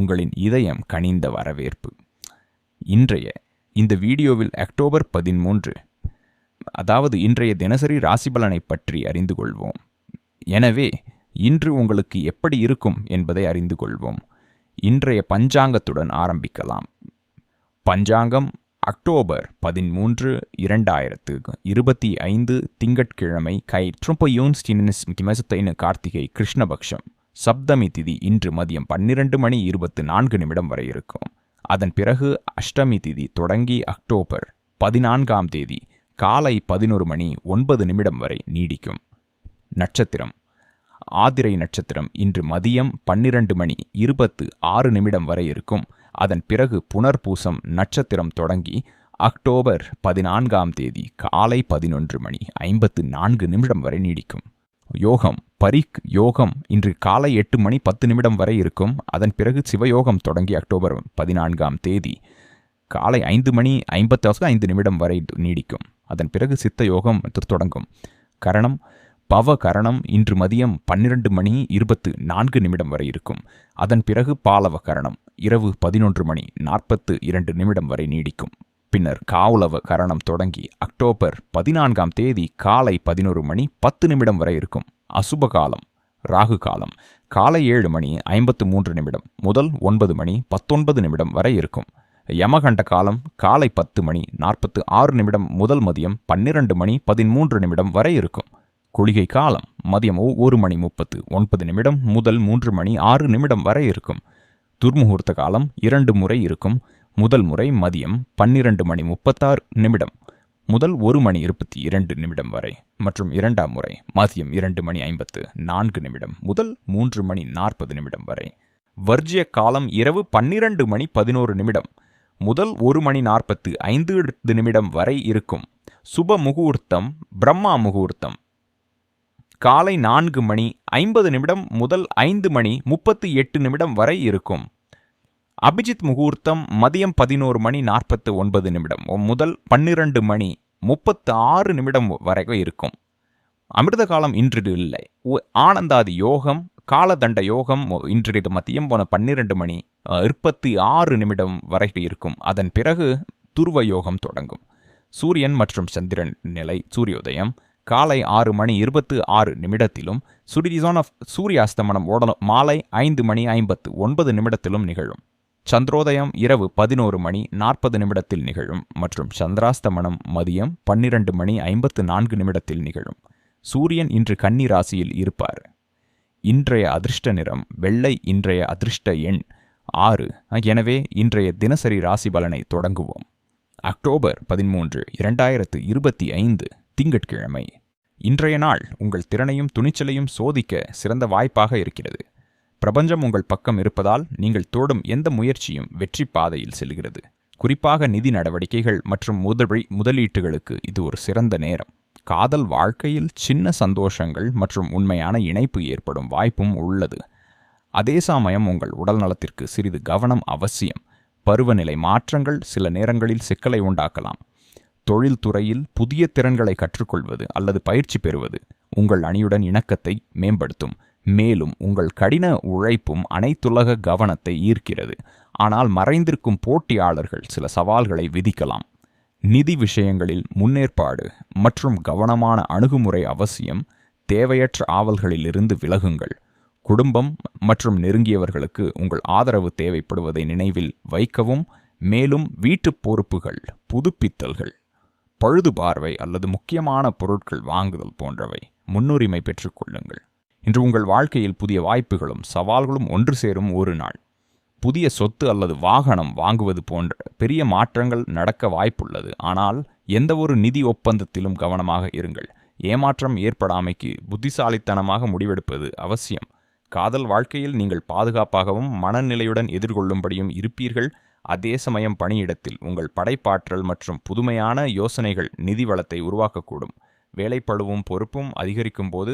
உங்களின் இதயம் கனிந்த வரவேற்பு. இன்றைய இந்த வீடியோவில் அக்டோபர் பதிமூன்று அதாவது இன்றைய தினசரி ராசிபலனை பற்றி அறிந்து கொள்வோம். எனவே இன்று உங்களுக்கு எப்படி இருக்கும் என்பதை அறிந்து கொள்வோம். இன்றைய பஞ்சாங்கத்துடன் ஆரம்பிக்கலாம். பஞ்சாங்கம் அக்டோபர் பதிமூன்று இரண்டாயிரத்து இருபத்தி ஐந்து திங்கட்கிழமை கை ட்ரொம்பயோன்ஸ்டினிஸ் கிமசத்தைன கார்த்திகை கிருஷ்ணபக்ஷம். சப்தமி திதி இன்று மதியம் பன்னிரண்டு மணி இருபத்து நான்கு நிமிடம் வரை இருக்கும். அதன் பிறகு அஷ்டமி திதி தொடங்கி அக்டோபர் பதினான்காம் தேதி காலை பதினொரு மணி ஒன்பது நிமிடம் வரை நீடிக்கும். நட்சத்திரம். ஆதிரை நட்சத்திரம் இன்று மதியம் பன்னிரண்டு மணி இருபத்து ஆறு நிமிடம் வரை இருக்கும். அதன் பிறகு புனர்பூசம் நட்சத்திரம் தொடங்கி அக்டோபர் பதினான்காம் தேதி காலை பதினொன்று மணி ஐம்பத்து நான்கு நிமிடம் வரை நீடிக்கும். யோகம் பரிக் யோகம் இன்று காலை எட்டு மணி பத்து நிமிடம் வரை இருக்கும். அதன் பிறகு சிவயோகம் தொடங்கி அக்டோபர் பதினான்காம் தேதி காலை ஐந்து மணி ஐம்பத்தாசுக்கு ஐந்து நிமிடம் வரை நீடிக்கும். அதன் பிறகு சித்த யோகம் தொடங்கும். கரணம் பவ கரணம் இன்று மதியம் பன்னிரண்டு மணி இருபத்து நான்கு நிமிடம் வரை இருக்கும். அதன் பிறகு பாலவ கரணம் இரவு பதினொன்று மணி நாற்பத்து இரண்டு நிமிடம் வரை நீடிக்கும். பின்னர் காவுலவ கரணம் தொடங்கி அக்டோபர் பதினான்காம் தேதி காலை பதினோரு மணி பத்து நிமிடம் வரை இருக்கும். அசுப காலம் ராகு காலம் காலை ஏழு மணி ஐம்பத்து மூன்று நிமிடம் முதல் ஒன்பது மணி பத்தொன்பது நிமிடம் வரை இருக்கும். யமகண்ட காலம் காலை பத்து மணி நாற்பத்து ஆறு நிமிடம் முதல் மதியம் பன்னிரண்டு மணி பதிமூன்று நிமிடம் வரை இருக்கும். குளிகை காலம் மதியம் ஒரு மணி முப்பத்து ஒன்பது நிமிடம் முதல் மூன்று மணி ஆறு நிமிடம் வரை இருக்கும். துர்முகூர்த்த காலம் இரண்டு முறை இருக்கும். முதல் முறை மதியம் பன்னிரண்டு மணி முப்பத்தாறு நிமிடம் முதல் ஒரு மணி இருபத்தி இரண்டு நிமிடம் வரை மற்றும் இரண்டாம் முறை மதியம் இரண்டு மணி ஐம்பத்து நான்கு நிமிடம் முதல் மூன்று மணி நாற்பது நிமிடம் வரை. வர்ஜிய காலம் இரவு பன்னிரண்டு மணி பதினோரு நிமிடம் முதல் ஒரு மணி நாற்பத்து ஐந்து நிமிடம் வரை இருக்கும். சுப முகூர்த்தம் பிரம்மா முகூர்த்தம். காலை நான்கு மணி ஐம்பது நிமிடம் முதல் ஐந்து மணி முப்பத்து எட்டு நிமிடம் வரை இருக்கும். அபிஜித் முகூர்த்தம் மதியம் பதினோரு மணி நாற்பத்து ஒன்பது நிமிடம். முதல் பன்னிரண்டு மணி முப்பத்து ஆறு நிமிடம் வரைக்கும் இருக்கும். அமிர்த காலம் இன்று இல்லை. ஆனந்தாதி யோகம் காலதண்ட யோகம் இன்று மதியம் போன பன்னிரண்டு மணி இருபத்தி ஆறு நிமிடம் வரை இருக்கும். அதன் பிறகு துருவ யோகம் தொடங்கும். சூரியன் மற்றும் சந்திரன் நிலை சூரியோதயம். காலை ஆறு மணி இருபத்து ஆறு நிமிடத்திலும் சுடிரிசான் ஆஃப் சூரியாஸ்தமனம் ஓட மாலை ஐந்து மணி ஐம்பத்து ஒன்பது நிமிடத்திலும் நிகழும். சந்திரோதயம் இரவு பதினோரு மணி நாற்பது நிமிடத்தில் நிகழும் மற்றும் சந்திராஸ்தமனம் மதியம் பன்னிரண்டு மணி ஐம்பத்து நான்கு நிமிடத்தில் நிகழும். சூரியன் இன்று கன்னி ராசியில் இருப்பார். இன்றைய அதிர்ஷ்ட நிறம் வெள்ளை இன்றைய அதிர்ஷ்ட எண் ஆறு. எனவே இன்றைய தினசரி ராசி பலனை தொடங்குவோம். அக்டோபர் பதிமூன்று இரண்டாயிரத்து இருபத்தி ஐந்து திங்கட்கிழமை. இன்றைய நாள் உங்கள் திறனையும் துணிச்சலையும் சோதிக்க சிறந்த வாய்ப்பாக இருக்கிறது. பிரபஞ்சம் உங்கள் பக்கம் இருப்பதால் நீங்கள் தோடும் எந்த முயற்சியும் வெற்றி பாதையில் செல்கிறது. குறிப்பாக நிதி நடவடிக்கைகள் மற்றும் முதலி முதலீட்டுகளுக்கு இது ஒரு சிறந்த நேரம். காதல் வாழ்க்கையில் சின்ன சந்தோஷங்கள் மற்றும் உண்மையான இணைப்பு ஏற்படும் வாய்ப்பும் உள்ளது. அதே சமயம் உங்கள் உடல் நலத்திற்கு சிறிது கவனம் அவசியம். பருவநிலை மாற்றங்கள் சில நேரங்களில் சிக்கலை உண்டாக்கலாம். தொழில்துறையில் புதிய திறன்களை கற்றுக்கொள்வது அல்லது பயிற்சி பெறுவது உங்கள் அணியுடன் இணக்கத்தை மேம்படுத்தும். மேலும் உங்கள் கடின உழைப்பும் அனைத்துலக கவனத்தை ஈர்க்கிறது. ஆனால் மறைந்திருக்கும் போட்டியாளர்கள் சில சவால்களை விதிக்கலாம். நிதி விஷயங்களில் முன்னேற்பாடு மற்றும் கவனமான அணுகுமுறை அவசியம். தேவையற்ற ஆவல்களிலிருந்து விலகுங்கள். குடும்பம் மற்றும் நெருங்கியவர்களுக்கு உங்கள் ஆதரவு தேவைப்படுவதை நினைவில் வைக்கவும். மேலும் வீட்டுப் பொறுப்புகள் புதுப்பித்தல்கள் பழுது பார்வை அல்லது முக்கியமான பொருட்கள் வாங்குதல் போன்றவை. முன்னுரிமை பெற்றுக்கொள்ளுங்கள். இன்று உங்கள் வாழ்க்கையில் புதிய வாய்ப்புகளும் சவால்களும் ஒன்று சேரும் ஒரு நாள். புதிய சொத்து அல்லது வாகனம் வாங்குவது போன்ற பெரிய மாற்றங்கள் நடக்க வாய்ப்புள்ளது. ஆனால் எந்த ஒரு நிதி ஒப்பந்தத்திலும் கவனமாக இருங்கள். ஏமாற்றம் ஏற்படாமைக்கு புத்திசாலித்தனமாக முடிவெடுப்பது அவசியம். காதல் வாழ்க்கையில் நீங்கள் பாதுகாப்பாகவும் மனநிலையுடன் எதிர்கொள்ளும்படியும் இருப்பீர்கள். அதே சமயம் பணியிடத்தில் உங்கள் படைப்பாற்றல் மற்றும் புதுமையான யோசனைகள் நிதி வளத்தை உருவாக்கக்கூடும். வேலைப்பழுவும் பொறுப்பும் அதிகரிக்கும் போது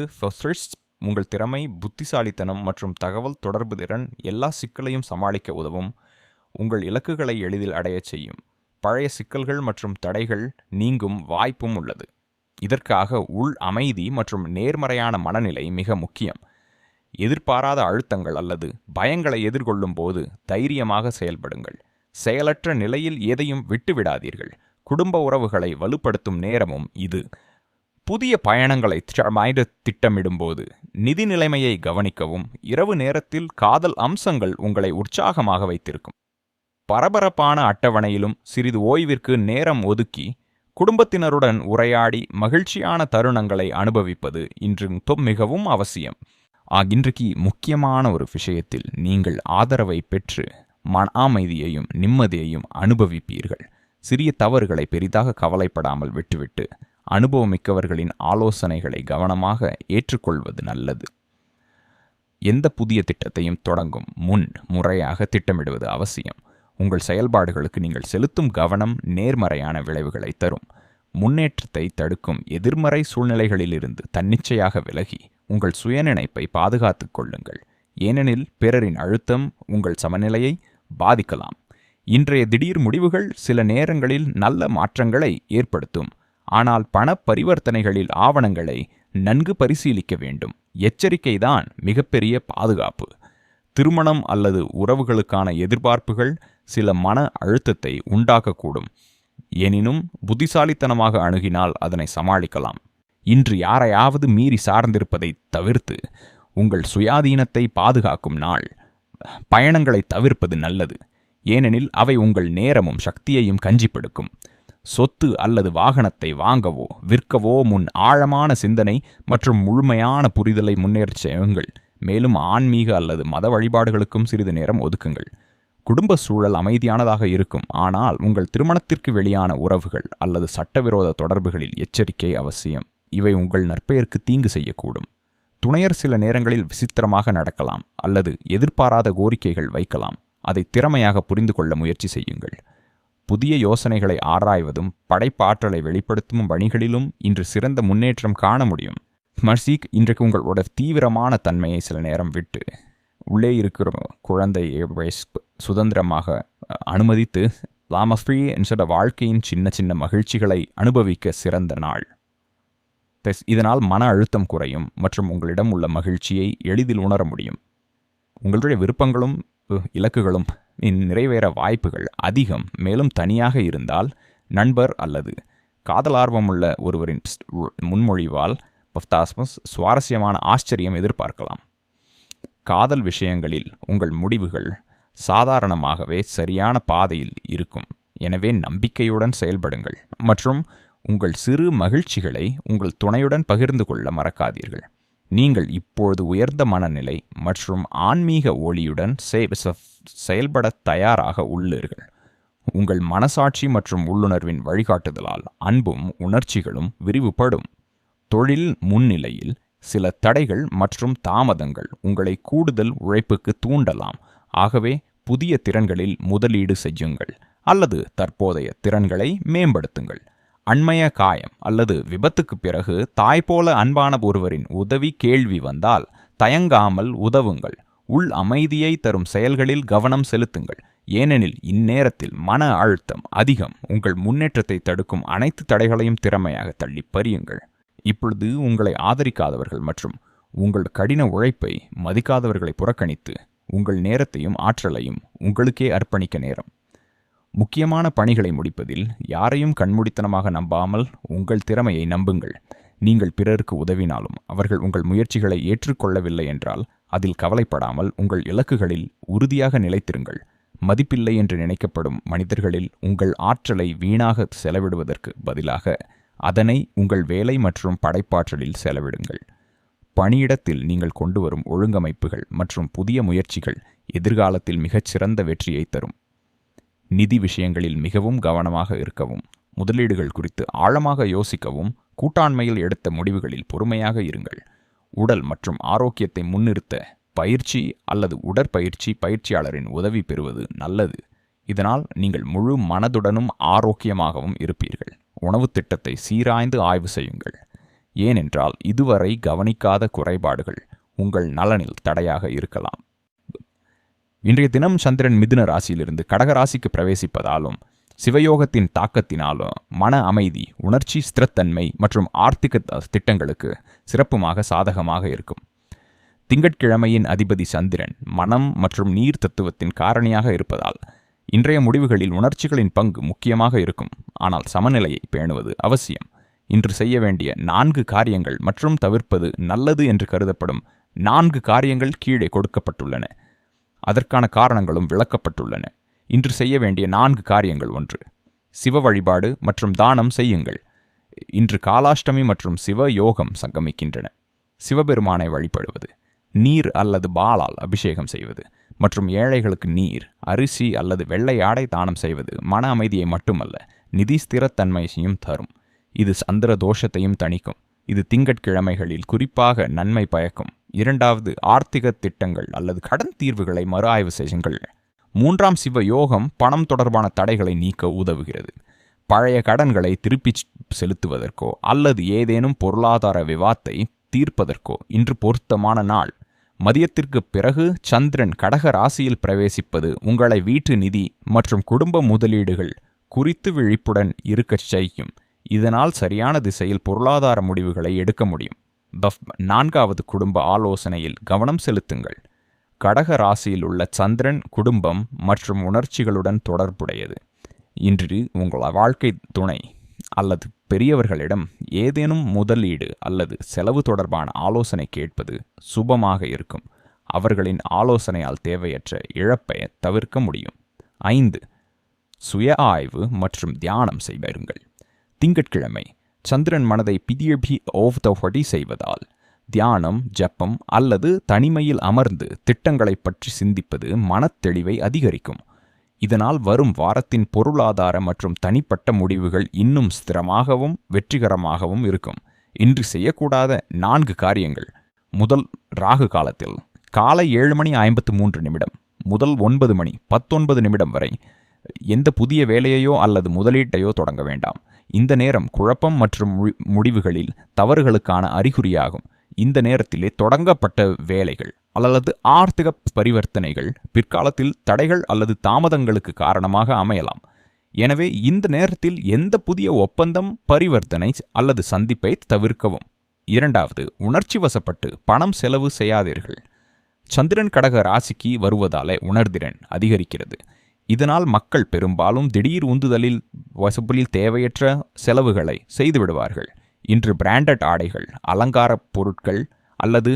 உங்கள் திறமை புத்திசாலித்தனம் மற்றும் தகவல் தொடர்பு திறன் எல்லா சிக்கலையும் சமாளிக்க உதவும். உங்கள் இலக்குகளை எளிதில் அடையச் செய்யும். பழைய சிக்கல்கள் மற்றும் தடைகள் நீங்கும் வாய்ப்பும் உள்ளது. இதற்காக உள் அமைதி மற்றும் நேர்மறையான மனநிலை மிக முக்கியம். எதிர்பாராத அழுத்தங்கள் அல்லது பயங்களை எதிர்கொள்ளும் போது தைரியமாக செயல்படுங்கள். செயலற்ற நிலையில் எதையும் விட்டுவிடாதீர்கள். குடும்ப உறவுகளை வலுப்படுத்தும் நேரமும் இது. புதிய பயணங்களை திட்டமிடும்போது நிதி நிலைமையை கவனிக்கவும். இரவு நேரத்தில் காதல் அம்சங்கள் உங்களை உற்சாகமாக வைத்திருக்கும். பரபரப்பான அட்டவணையிலும் சிறிது ஓய்விற்கு நேரம் ஒதுக்கி குடும்பத்தினருடன் உரையாடி மகிழ்ச்சியான தருணங்களை அனுபவிப்பது இன்று மிகவும் அவசியம். இன்றைக்கு முக்கியமான ஒரு விஷயத்தில் நீங்கள் ஆதரவை பெற்று மன அமைதியையும் நிம்மதியையும் அனுபவிப்பீர்கள். சிறிய தவறுகளை பெரிதாக கவலைப்படாமல் விட்டுவிட்டு அனுபவமிக்கவர்களின் ஆலோசனைகளை கவனமாக ஏற்றுக்கொள்வது நல்லது. எந்த புதிய திட்டத்தையும் தொடங்கும் முன் முறையாக திட்டமிடுவது அவசியம். உங்கள் செயல்பாடுகளுக்கு நீங்கள் செலுத்தும் கவனம் நேர்மறையான விளைவுகளை தரும். முன்னேற்றத்தை தடுக்கும் எதிர்மறை சூழ்நிலைகளிலிருந்து தன்னிச்சையாக விலகி உங்கள் சுயநினைப்பை பாதுகாத்துக் கொள்ளுங்கள். ஏனெனில் பிறரின் அழுத்தம் உங்கள் சமநிலையை பாதிக்கலாம். இன்றைய திடீர் முடிவுகள் சில நேரங்களில் நல்ல மாற்றங்களை ஏற்படுத்தும். ஆனால் பண பரிவர்த்தனைகளில் ஆவணங்களை நன்கு பரிசீலிக்க வேண்டும். எச்சரிக்கைதான் மிகப்பெரிய பாதுகாப்பு. திருமணம் அல்லது உறவுகளுக்கான எதிர்பார்ப்புகள் சில மன அழுத்தத்தை உண்டாக்கக்கூடும். எனினும் புத்திசாலித்தனமாக அணுகினால் அதனை சமாளிக்கலாம். இன்று யாரையாவது மீறி சார்ந்திருப்பதை தவிர்த்து உங்கள் சுயாதீனத்தை பாதுகாக்கும் நாள். பயணங்களை தவிர்ப்பது நல்லது. ஏனெனில் அவை உங்கள் நேரமும் சக்தியையும் கஞ்சிப்படுக்கும். சொத்து அல்லது வாகனத்தை வாங்கவோ விற்கவோ முன் ஆழமான சிந்தனை மற்றும் முழுமையான புரிதலை முன்னேற்றுங்கள் மேலும் ஆன்மீக அல்லது மத வழிபாடுகளுக்கும் சிறிது நேரம் ஒதுக்குங்கள். குடும்ப சூழல் அமைதியானதாக இருக்கும். ஆனால் உங்கள் திருமணத்திற்கு வெளியான உறவுகள் அல்லது சட்டவிரோத தொடர்புகளில் எச்சரிக்கை அவசியம். இவை உங்கள் நற்பெயருக்கு தீங்கு செய்யக்கூடும். துணையர் சில நேரங்களில் விசித்திரமாக நடக்கலாம் அல்லது எதிர்பாராத கோரிக்கைகள் வைக்கலாம். அதை திறமையாக புரிந்து கொள்ள முயற்சி செய்யுங்கள். புதிய யோசனைகளை ஆராய்வதும் படைப்பாற்றலை வெளிப்படுத்தும் வழிகளிலும் இன்று சிறந்த முன்னேற்றம் காண முடியும். மர்சீக் இன்றைக்கு உங்களோட தீவிரமான தன்மையை சில நேரம் விட்டு உள்ளே இருக்கிற குழந்தை சுதந்திரமாக அனுமதித்து லாமஃப்ரீ என்ற வாழ்க்கையின் சின்ன சின்ன மகிழ்ச்சிகளை அனுபவிக்க சிறந்த நாள். இதனால் மன அழுத்தம் குறையும் மற்றும் உங்களிடம் உள்ள மகிழ்ச்சியை எளிதில் உணர முடியும். உங்களுடைய விருப்பங்களும் இலக்குகளும் நிறைவேற வாய்ப்புகள் அதிகம் மேலும் தனியாக இருந்தால் நண்பர் அல்லது காதலார்வமுள்ள ஒருவரின் முன்மொழிவால் பஃப்தாஸ்மஸ் சுவாரஸ்யமான ஆச்சரியம் எதிர்பார்க்கலாம். காதல் விஷயங்களில் உங்கள் முடிவுகள் சாதாரணமாகவே சரியான பாதையில் இருக்கும். எனவே நம்பிக்கையுடன் செயல்படுங்கள். மற்றும் உங்கள் சிறு மகிழ்ச்சிகளை உங்கள் துணையுடன் பகிர்ந்து கொள்ள மறக்காதீர்கள். நீங்கள் இப்போது உயர்ந்த மனநிலை மற்றும் ஆன்மீக ஒளியுடன் செயல்பட தயாராக உள்ளீர்கள். உங்கள் மனசாட்சி மற்றும் உள்ளுணர்வின் வழிகாட்டுதலால் அன்பும் உணர்ச்சிகளும் விரிவுபடும். தொழில் முன்னிலையில் சில தடைகள் மற்றும் தாமதங்கள் உங்களை கூடுதல் உழைப்புக்கு தூண்டலாம். ஆகவே புதிய திறன்களில் முதலீடு செய்யுங்கள் அல்லது தற்போதைய திறன்களை மேம்படுத்துங்கள். அண்மைய காயம் அல்லது விபத்துக்கு பிறகு தாய் போல அன்பான ஒருவரின் உதவி கேள்வி வந்தால் தயங்காமல் உதவுங்கள். உள் அமைதியை தரும் செயல்களில் கவனம் செலுத்துங்கள். ஏனெனில் இந்நேரத்தில் மன அழுத்தம் அதிகம். உங்கள் முன்னேற்றத்தை தடுக்கும் அனைத்து தடைகளையும் திறமையாக தள்ளி பறியுங்கள். இப்பொழுது உங்களை ஆதரிக்காதவர்கள் மற்றும் உங்கள் கடின உழைப்பை மதிக்காதவர்களை புறக்கணித்து உங்கள் நேரத்தையும் ஆற்றலையும் உங்களுக்கே அர்ப்பணிக்க நேரம். முக்கியமான பணிகளை முடிப்பதில் யாரையும் கண்மூடித்தனமாக நம்பாமல் உங்கள் திறமையை நம்புங்கள். நீங்கள் பிறருக்கு உதவினாலும் அவர்கள் உங்கள் முயற்சிகளை ஏற்றுக்கொள்ளவில்லை என்றால் அதில் கவலைப்படாமல் உங்கள் இலக்குகளில் உறுதியாக நிலைத்திருங்கள். மதிப்பில்லை என்று நினைக்கப்படும் மனிதர்களில் உங்கள் ஆற்றலை வீணாக செலவிடுவதற்கு பதிலாக அதனை உங்கள் வேலை மற்றும் படைப்பாற்றலில் செலவிடுங்கள். பணியிடத்தில் நீங்கள் கொண்டு வரும் ஒழுங்கமைப்புகள் மற்றும் புதிய முயற்சிகள் எதிர்காலத்தில் மிகச்சிறந்த வெற்றியை தரும். நிதி விஷயங்களில் மிகவும் கவனமாக இருக்கவும் முதலீடுகள் குறித்து ஆழமாக யோசிக்கவும் கூட்டாண்மையில் எடுத்த முடிவுகளில் பொறுமையாக இருங்கள். உடல் மற்றும் ஆரோக்கியத்தை முன்னிறுத்த பயிற்சி அல்லது உடற்பயிற்சி பயிற்சியாளரின் உதவி பெறுவது நல்லது. இதனால் நீங்கள் முழு மனதுடனும் ஆரோக்கியமாகவும் இருப்பீர்கள். உணவு திட்டத்தை சீராய்ந்து ஆய்வு செய்யுங்கள். ஏனென்றால் இதுவரை கவனிக்காத குறைபாடுகள் உங்கள் நலனில் தடையாக இருக்கலாம். இன்றைய தினம் சந்திரன் மிதுன ராசியிலிருந்து கடகராசிக்கு பிரவேசிப்பதாலும் சிவயோகத்தின் தாக்கத்தினாலும் மன அமைதி உணர்ச்சி ஸ்திரத்தன்மை மற்றும் ஆர்த்திக திட்டங்களுக்கு சிறப்புமாக சாதகமாக இருக்கும். திங்கட்கிழமையின் அதிபதி சந்திரன் மனம் மற்றும் நீர் தத்துவத்தின் காரணியாக இருப்பதால் இன்றைய முடிவுகளில் உணர்ச்சிகளின் பங்கு முக்கியமாக இருக்கும். ஆனால் சமநிலையை பேணுவது அவசியம். இன்று செய்ய வேண்டிய நான்கு காரியங்கள் மற்றும் தவிர்ப்பது நல்லது என்று கருதப்படும் நான்கு காரியங்கள் கீழே கொடுக்கப்பட்டுள்ளன. அதற்கான காரணங்களும் விளக்கப்பட்டுள்ளன. இன்று செய்ய வேண்டிய நான்கு காரியங்கள் ஒன்று. சிவ வழிபாடு மற்றும் தானம் செய்யுங்கள். இன்று காலாஷ்டமி மற்றும் சிவ யோகம் சங்கமிக்கின்றன. சிவபெருமானை வழிபடுவது. நீர் அல்லது பாலால் அபிஷேகம் செய்வது. மற்றும் ஏழைகளுக்கு நீர் அரிசி அல்லது வெள்ளை ஆடை தானம் செய்வது மன அமைதியை மட்டுமல்ல நிதி ஸ்திரத்தன்மையையும் தரும். இது சந்திர தோஷத்தையும் தணிக்கும். இது திங்கட்கிழமைகளில் குறிப்பாக நன்மை பயக்கும். இரண்டாவது ஆர்த்திக திட்டங்கள் அல்லது கடன் தீர்வுகளை மறு ஆய்வு செய்யுங்கள். மூன்றாம் சிவ யோகம் பணம் தொடர்பான தடைகளை நீக்க உதவுகிறது. பழைய கடன்களை திருப்பிச் செலுத்துவதற்கோ அல்லது ஏதேனும் பொருளாதார விவாத்தை தீர்ப்பதற்கோ இன்று பொருத்தமான நாள். மதியத்திற்கு பிறகு சந்திரன் கடக ராசியில் பிரவேசிப்பது உங்களை வீட்டு நிதி மற்றும் குடும்ப முதலீடுகள் குறித்து விழிப்புடன் இருக்கச் செய்யும். இதனால் சரியான திசையில் பொருளாதார முடிவுகளை எடுக்க முடியும். பஃப் நான்காவது குடும்ப ஆலோசனையில் கவனம் செலுத்துங்கள். கடக ராசியில் உள்ள சந்திரன் குடும்பம் மற்றும் உணர்ச்சிகளுடன் தொடர்புடையது. இன்று உங்கள் வாழ்க்கை துணை அல்லது பெரியவர்களிடம் ஏதேனும் முதலீடு அல்லது செலவு தொடர்பான ஆலோசனை கேட்பது சுபமாக இருக்கும். அவர்களின் ஆலோசனையால் தேவையற்ற இழப்பை தவிர்க்க முடியும். ஐந்து சுய ஆய்வு மற்றும் தியானம் செய்வருங்கள் திங்கட்கிழமை சந்திரன் மனதை பிதியபி ஓவ் த செய்வதால் தியானம் ஜப்பம் அல்லது தனிமையில் அமர்ந்து திட்டங்களைப் பற்றி சிந்திப்பது மனத்தெளிவை அதிகரிக்கும். இதனால் வரும் வாரத்தின் பொருளாதார மற்றும் தனிப்பட்ட முடிவுகள் இன்னும் ஸ்திரமாகவும் வெற்றிகரமாகவும் இருக்கும். இன்று செய்யக்கூடாத நான்கு காரியங்கள். முதல் ராகு காலத்தில். காலை ஏழு மணி ஐம்பத்து மூன்று நிமிடம். முதல் ஒன்பது மணி பத்தொன்பது நிமிடம் வரை எந்த புதிய வேலையையோ அல்லது முதலீட்டையோ தொடங்க வேண்டாம். இந்த நேரம் குழப்பம் மற்றும் முடிவுகளில் தவறுகளுக்கான அறிகுறியாகும். இந்த நேரத்திலே தொடங்கப்பட்ட வேலைகள் அல்லது ஆர்த்திக பரிவர்த்தனைகள் பிற்காலத்தில் தடைகள் அல்லது தாமதங்களுக்கு காரணமாக அமையலாம். எனவே இந்த நேரத்தில் எந்த புதிய ஒப்பந்தம் பரிவர்த்தனை அல்லது சந்திப்பை தவிர்க்கவும். இரண்டாவது உணர்ச்சி வசப்பட்டு பணம் செலவு செய்யாதீர்கள். சந்திரன் கடக ராசிக்கு வருவதாலே உணர்திறன் அதிகரிக்கிறது. இதனால் மக்கள் பெரும்பாலும் திடீர் உந்துதலில் வசப்பில் தேவையற்ற செலவுகளை செய்துவிடுவார்கள் இன்று பிராண்டட் ஆடைகள் அலங்கார பொருட்கள் அல்லது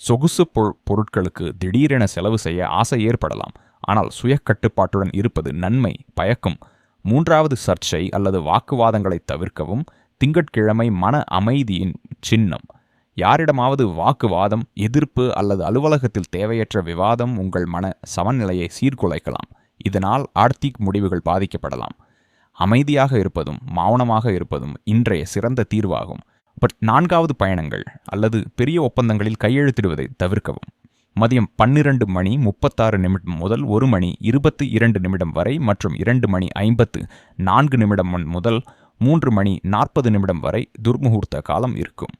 சொகுசு பொருட்களுக்கு திடீரென செலவு செய்ய ஆசை ஏற்படலாம். ஆனால் சுய கட்டுப்பாட்டுடன் இருப்பது நன்மை பயக்கும். மூன்றாவது சர்ச்சை அல்லது வாக்குவாதங்களை தவிர்க்கவும் திங்கட்கிழமை மன அமைதியின் சின்னம். யாரிடமாவது வாக்குவாதம் எதிர்ப்பு அல்லது அலுவலகத்தில் தேவையற்ற விவாதம் உங்கள் மன சமநிலையை சீர்குலைக்கலாம். இதனால் ஆர்த்திக் முடிவுகள் பாதிக்கப்படலாம். அமைதியாக இருப்பதும் மௌனமாக இருப்பதும் இன்றைய சிறந்த தீர்வாகும். பட் நான்காவது பயணங்கள் அல்லது பெரிய ஒப்பந்தங்களில் கையெழுத்திடுவதை தவிர்க்கவும். மதியம் பன்னிரண்டு மணி முப்பத்தாறு நிமிடம் முதல் ஒரு மணி இருபத்தி இரண்டு நிமிடம் வரை மற்றும் இரண்டு மணி ஐம்பத்து நான்கு நிமிடம் முதல் மூன்று மணி நாற்பது நிமிடம் வரை துர்முகூர்த்த காலம் இருக்கும்.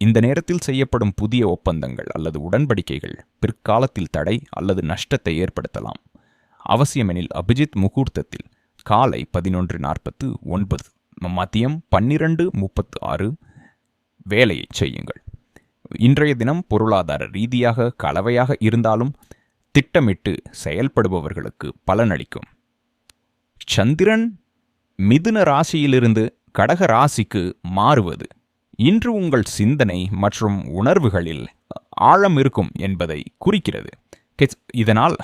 இந்த நேரத்தில் செய்யப்படும் புதிய ஒப்பந்தங்கள் அல்லது உடன்படிக்கைகள் பிற்காலத்தில் தடை அல்லது நஷ்டத்தை ஏற்படுத்தலாம். அவசியமெனில் அபிஜித் முகூர்த்தத்தில் காலை பதினொன்று நாற்பத்து ஒன்பது மதியம் பன்னிரண்டு முப்பத்து ஆறு வேலையை செய்யுங்கள். இன்றைய தினம் பொருளாதார ரீதியாக கலவையாக இருந்தாலும் திட்டமிட்டு செயல்படுபவர்களுக்கு பலனளிக்கும். சந்திரன் மிதுன ராசியிலிருந்து கடக ராசிக்கு மாறுவது இன்று உங்கள் சிந்தனை மற்றும் உணர்வுகளில் ஆழம் இருக்கும் என்பதை குறிக்கிறது. இதனால்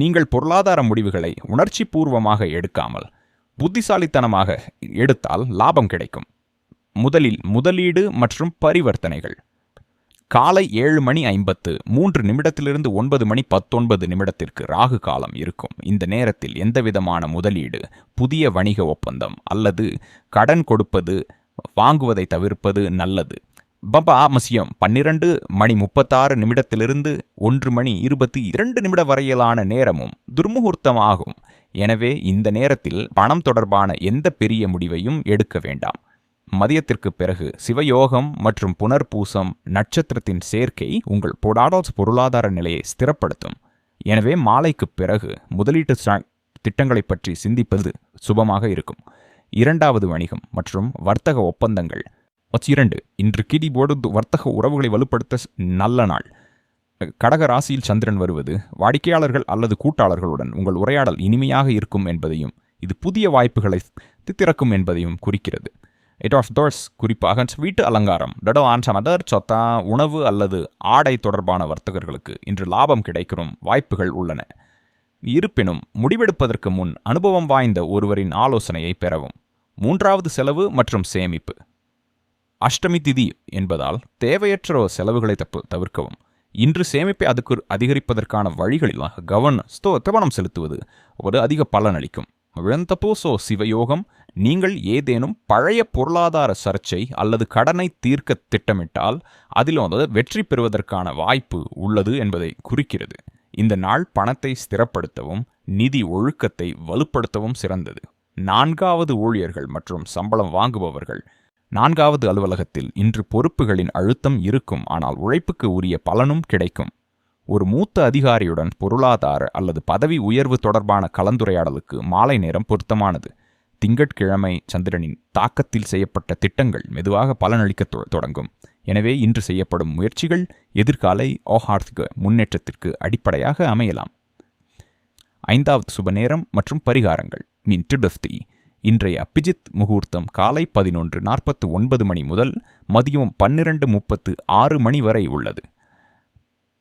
நீங்கள் பொருளாதார முடிவுகளை உணர்ச்சி பூர்வமாக எடுக்காமல் புத்திசாலித்தனமாக எடுத்தால் லாபம் கிடைக்கும். முதலில் முதலீடு மற்றும் பரிவர்த்தனைகள். காலை ஏழு மணி ஐம்பத்து மூன்று நிமிடத்திலிருந்து ஒன்பது மணி பத்தொன்பது நிமிடத்திற்கு ராகு காலம் இருக்கும். இந்த நேரத்தில் எந்தவிதமான முதலீடு புதிய வணிக ஒப்பந்தம் அல்லது கடன் கொடுப்பது வாங்குவதை தவிர்ப்பது நல்லது. பம்பா மசியம். பன்னிரண்டு மணி முப்பத்தாறு நிமிடத்திலிருந்து ஒன்று மணி இருபத்தி இரண்டு நிமிட வரையிலான நேரமும் துர்முகூர்த்தமாகும். எனவே இந்த நேரத்தில் பணம் தொடர்பான எந்த பெரிய முடிவையும் எடுக்க வேண்டாம். மதியத்திற்கு பிறகு சிவயோகம் மற்றும் புனர்பூசம் நட்சத்திரத்தின் சேர்க்கை உங்கள் பொடாடோஸ் பொருளாதார நிலையை ஸ்திரப்படுத்தும். எனவே மாலைக்கு பிறகு முதலீட்டு திட்டங்களை பற்றி சிந்திப்பது சுபமாக இருக்கும். இரண்டாவது வணிகம் மற்றும் வர்த்தக ஒப்பந்தங்கள் இரண்டு. இன்று கிடிபோடு வர்த்தக உறவுகளை வலுப்படுத்த நல்ல நாள். கடக ராசியில் சந்திரன் வருவது வாடிக்கையாளர்கள் அல்லது கூட்டாளர்களுடன் உங்கள் உரையாடல் இனிமையாக இருக்கும் என்பதையும் இது புதிய வாய்ப்புகளை தித்திறக்கும் என்பதையும் குறிக்கிறது. இட் ஆஃப் தோர்ஸ் குறிப்பாக வீட்டு அலங்காரம். டடோ ஆன் சமதர் சொத்தா உணவு அல்லது ஆடை தொடர்பான வர்த்தகர்களுக்கு இன்று லாபம் கிடைக்கும் வாய்ப்புகள் உள்ளன. இருப்பினும் முடிவெடுப்பதற்கு முன் அனுபவம் வாய்ந்த ஒருவரின் ஆலோசனையை பெறவும். மூன்றாவது செலவு மற்றும் சேமிப்பு. அஷ்டமி திதி என்பதால் தேவையற்ற செலவுகளை தப்பு தவிர்க்கவும். இன்று சேமிப்பை அதுக்கு அதிகரிப்பதற்கான வழிகளிலாக கவன ஸ்தோ கவனம் செலுத்துவது ஒரு அதிக பலனளிக்கும். விழந்தபோசோ சிவயோகம் நீங்கள் ஏதேனும் பழைய பொருளாதார சர்ச்சை அல்லது கடனை தீர்க்க திட்டமிட்டால் அதில் வந்து வெற்றி பெறுவதற்கான வாய்ப்பு உள்ளது என்பதை குறிக்கிறது. இந்த நாள் பணத்தை ஸ்திரப்படுத்தவும் நிதி ஒழுக்கத்தை வலுப்படுத்தவும் சிறந்தது. நான்காவது ஊழியர்கள் மற்றும் சம்பளம் வாங்குபவர்கள் நான்காவது அலுவலகத்தில் இன்று பொறுப்புகளின் அழுத்தம் இருக்கும் ஆனால் உழைப்புக்கு உரிய பலனும் கிடைக்கும். ஒரு மூத்த அதிகாரியுடன் பொருளாதார அல்லது பதவி உயர்வு தொடர்பான கலந்துரையாடலுக்கு மாலை நேரம் பொருத்தமானது. திங்கட்கிழமை சந்திரனின் தாக்கத்தில் செய்யப்பட்ட திட்டங்கள் மெதுவாக பலனளிக்க தொ- தொடங்கும். எனவே இன்று செய்யப்படும் முயற்சிகள் எதிர்காலை ஆர்த்திக முன்னேற்றத்திற்கு அடிப்படையாக அமையலாம். ஐந்தாவது சுப நேரம் மற்றும் பரிகாரங்கள். மீன் டிடஸ்தி இன்றைய அபிஜித் முகூர்த்தம் காலை பதினொன்று நாற்பத்து ஒன்பது மணி முதல் மதியம் பன்னிரண்டு முப்பத்து ஆறு மணி வரை உள்ளது.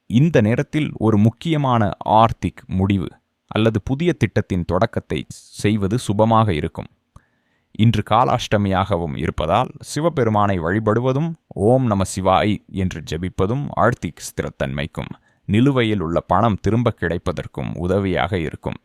இந்த நேரத்தில் ஒரு முக்கியமான ஆர்த்திக் முடிவு அல்லது புதிய திட்டத்தின் தொடக்கத்தை செய்வது சுபமாக இருக்கும். இன்று காலாஷ்டமியாகவும் இருப்பதால் சிவபெருமானை வழிபடுவதும் ஓம் நம சிவாய் என்று ஜெபிப்பதும் ஆர்த்திக் ஸ்திரத்தன்மைக்கும் நிலுவையில் உள்ள பணம் திரும்ப கிடைப்பதற்கும் உதவியாக இருக்கும்.